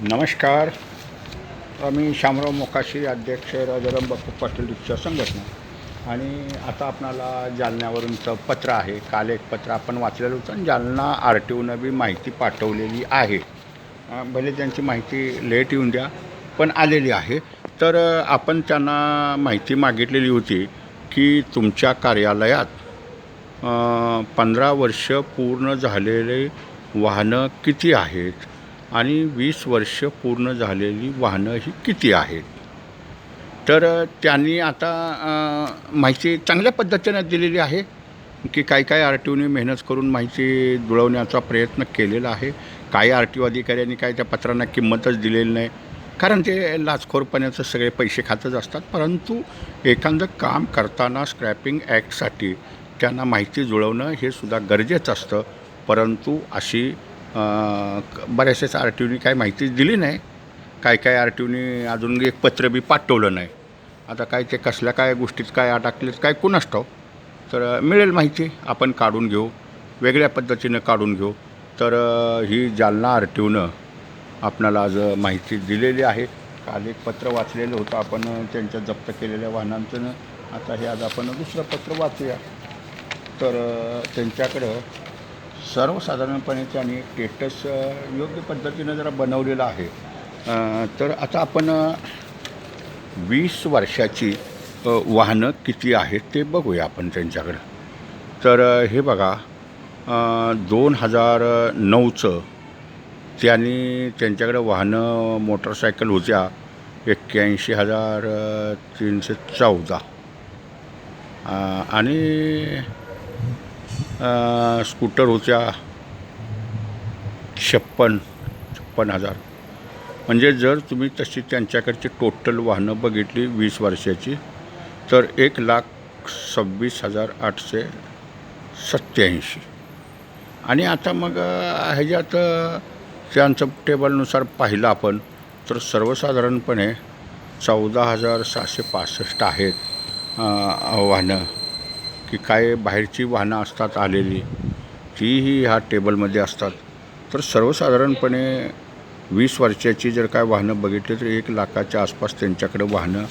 नमस्कार. मी शामराव मोकाशी अध्यक्ष राजाराम बापू पाटील रिक्षा संघटना. आणि आता आपणाला जालन्यावरूनचं पत्र आहे. काल एक पत्र आपण वाचलेलं होतं आणि जालना आर टी ओनं बी माहिती पाठवलेली आहे. भले त्यांची माहिती लेट येऊन द्या पण आलेली आहे. तर आपण त्यांना माहिती मागितलेली होती की तुमच्या कार्यालयात पंधरा वर्ष पूर्ण झालेले वाहनं किती आहेत? आणि वीस वर्ष पूर्ण झालेली वाहनं ही किती आहेत? तर त्यांनी आता माहिती चांगल्या पद्धतीनं दिलेली आहे की काही काय आर टी ओने मेहनत करून माहिती जुळवण्याचा प्रयत्न केलेला आहे. काही आर टी ओ अधिकाऱ्यांनी काय त्या पत्रांना किंमतच दिलेली नाही. कारण ते लाचखोरपणाचं सगळे पैसे खातच असतात. परंतु एखादं काम करताना स्क्रॅपिंग ॲक्टसाठी त्यांना माहिती जुळवणं हे सुद्धा गरजेचं असतं. परंतु अशी बऱ्याचशाच आर टी ओनी काही माहिती दिली नाही. काय काय आर टी ओनी अजून एक पत्र बी पाठवलं नाही. आता काय ते कसल्या काय गोष्टीत काय अडकलेत काय कुणास असतो तर मिळेल माहिती. आपण काढून घेऊ. वेगळ्या पद्धतीनं काढून घेऊ. तर ही जालना आर टी ओनं आपणाला आज माहिती दिलेली आहे. काल एक पत्र वाचलेलं होतं. आपण त्यांच्या जप्त केलेल्या वाहनांचं. आता हे आज आपण दुसरं पत्र वाचूया. तर त्यांच्याकडं सर्वसाधारणपणे त्यांनी टेटस योग्य पद्धतीनं जरा बनवलेलं आहे. तर आता आपण वीस वर्षाची वाहनं किती आहेत ते बघूया आपण त्यांच्याकडं. तर हे बघा दोन हजार नऊचं त्यांनी त्यांच्याकडे वाहनं मोटरसायकल होत्या एक्क्याऐंशी हजार तीनशे चौदा. आणि स्कूटर होत्या छप्पन छप्पन हजार. म्हणजे जर तुम्ही तशी त्यांच्याकडची टोटल वाहनं बघितली वीस वर्षाची तर एक लाख सव्वीस हजार आठशे सत्त्याऐंशी. आणि आता मग ह्याच्यात त्यांचं टेबलनुसार पाहिलं आपण तर सर्वसाधारणपणे चौदा हजार सहाशे पासष्ट आहेत वाहनं. की काय बाहेरची वाहनं असतात आलेली तीही ह्या टेबलमध्ये असतात. तर सर्वसाधारणपणे वीस वर्षाची जर काय वाहनं बघितली तर एक लाखाच्या आसपास त्यांच्याकडे वाहनं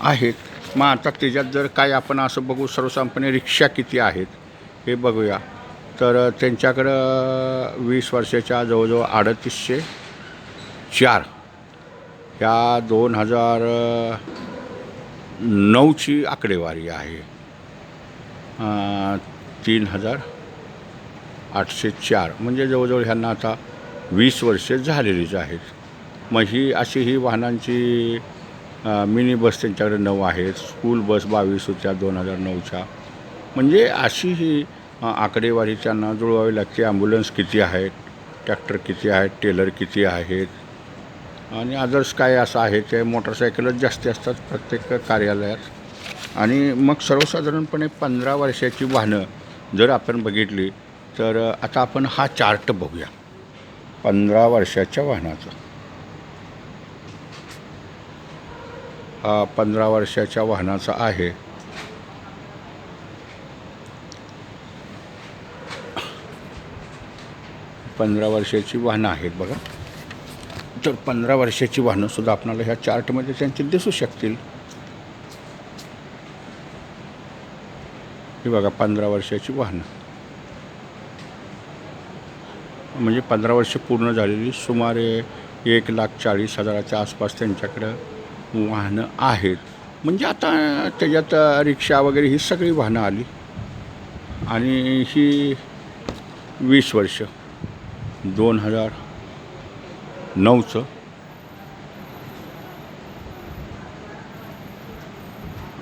आहेत. मग आता त्याच्यात जर काय आपण असं बघू सर्वसाधारणपणे रिक्षा किती आहेत हे बघूया. तर त्यांच्याकडं वीस वर्षाच्या जवळजवळ अडतीसशे चार. ह्या दोन हजार नऊची आकडेवारी आहे. तीन हजार आठशे चार. म्हणजे जवळजवळ ह्यांना आता वीस वर्षे झालेलीच आहेत. मग ही अशी ही वाहनांची मिनी बस त्यांच्याकडे नऊ आहेत. स्कूल बस बावीस होत्या दोन हजार नऊच्या. म्हणजे अशी ही आकडेवारी त्यांना जुळवावी लागते. ॲम्ब्युलन्स किती आहेत? ट्रॅक्टर किती आहेत? टेलर किती आहेत? आणि अदर्स काय असं आहे? ते मोटरसायकलच जास्ती असतात प्रत्येक कार्यालयात आणि मग सर्वसाधारणपणे पंधरा वर्षाची वाहनं जर आपण बघितली तर आता आपण हा चार्ट बघूया. पंधरा वर्षाच्या वाहनाचा. हा पंधरा वर्षाच्या वाहनाचा आहे. पंधरा वर्षाची वाहनं आहेत बघा. तर पंधरा वर्षाची वाहनंसुद्धा आपल्याला ह्या चार्टमध्ये त्यांची दिसू शकतील. ही बघा पंधरा वर्षाची वाहनं. म्हणजे पंधरा वर्ष पूर्ण झालेली सुमारे एक लाख चाळीस हजाराच्या आसपास त्यांच्याकडं वाहनं आहेत. म्हणजे आता त्याच्यात रिक्षा वगैरे ही सगळी वाहनं आली. आणि ही वीस वर्ष. दोन हजार नऊचं.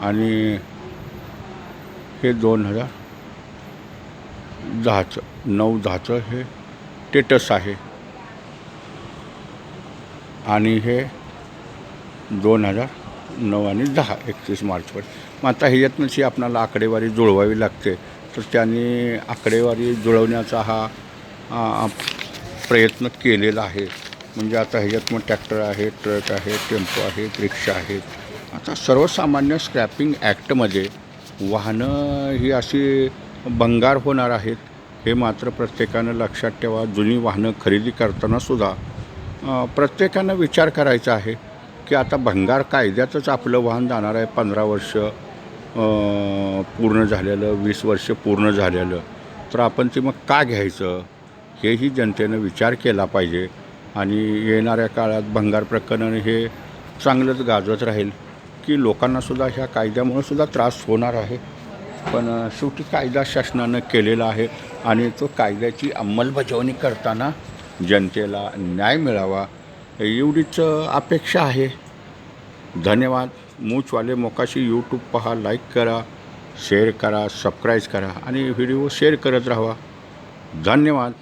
आणि हे दोन हजार दहाचं नऊ दहाचं हे टेटस आहे. आणि हे दोन हजार नऊ आणि दहा एकतीस मार्चवर. मग आता ह्याच्यातनंची आपणाला आकडेवारी जुळवावी लागते. तर त्यांनी आकडेवारी जुळवण्याचा हा प्रयत्न केलेला आहे. म्हणजे आता ह्याच्यात मग ट्रॅक्टर आहे ट्रक आहे टेम्पो आहेत रिक्षा आहेत. आता सर्वसामान्य स्क्रॅपिंग ॲक्टमध्ये वाहनं ही अशी भंगार होणार आहेत हे मात्र प्रत्येकानं लक्षात ठेवा. जुनी वाहनं खरेदी करताना सुद्धा प्रत्येकानं विचार करायचा आहे की आता भंगार कायद्यातच आपलं वाहन जाणार आहे. पंधरा वर्ष पूर्ण झालेलं वीस वर्ष पूर्ण झालेलं. तर आपण ते मग का घ्यायचं? हेही जनतेनं विचार केला पाहिजे. आणि येणाऱ्या काळात भंगार प्रकरण हे चांगलंच गाजत राहील. की लोकांनासुद्धा ह्या कायद्यामुळं सुद्धा त्रास होणार आहे. पण शेवटी कायदा शासनानं केलेला आहे आणि तो कायद्याची अंमलबजावणी करताना जनतेला न्याय मिळावा एवढीच अपेक्षा आहे. धन्यवाद. मूचवाले मोकाशी यूट्यूब पहा लाईक करा शेअर करा सबस्क्राईब करा आणि व्हिडिओ शेअर करत राहा. धन्यवाद.